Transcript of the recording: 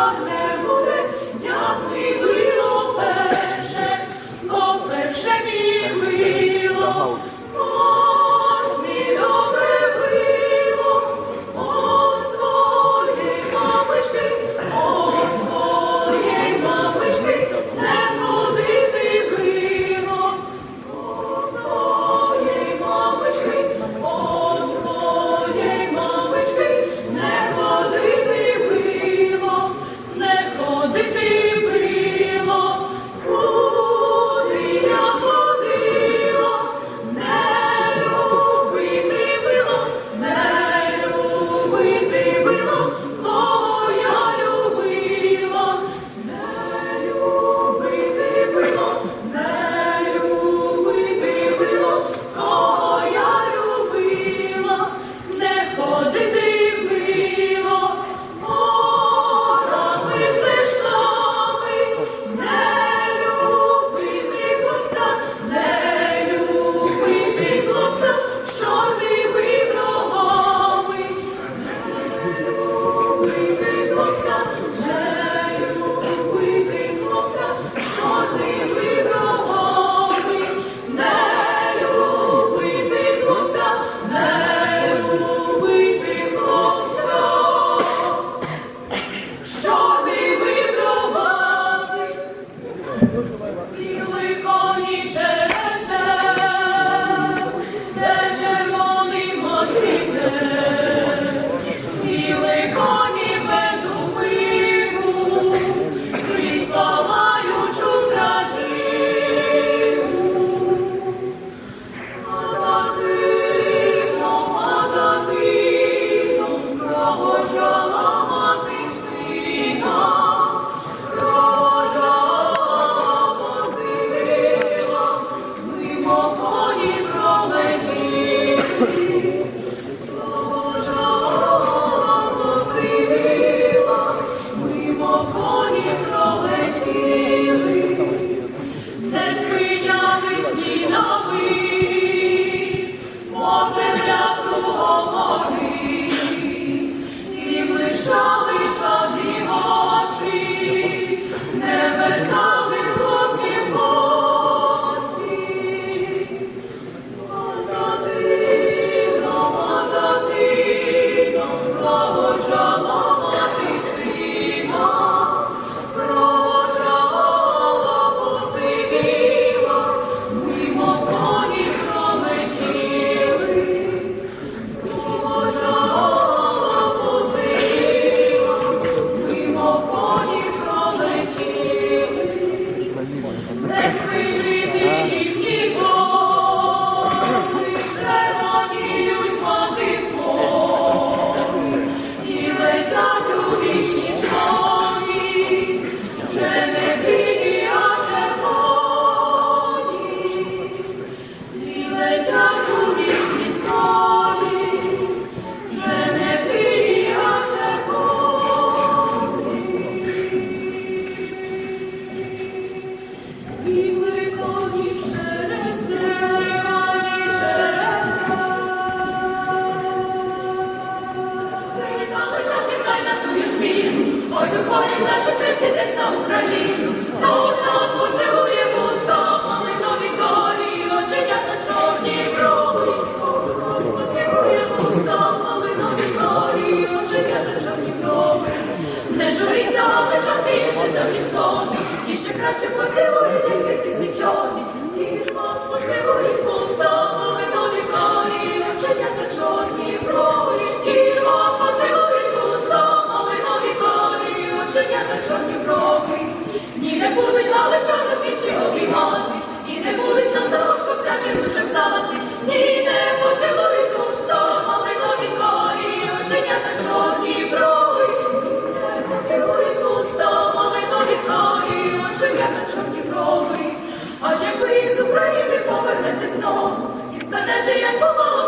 Oh. воїн нашу на Україну, та нас поцілує пуста, малинові колі, оченята чорні брови, нас поцілує пуста, малинові колі, оченята чорні брови. Не журіться, але чорніше та військові, ті ще краще посилу. Ні, не поцілують вуста, малинові корі, оченята чорні брови. Не вуста, малинові корі, оченята чорні брови. Аж як ви з України повернете знову, і станете, як помало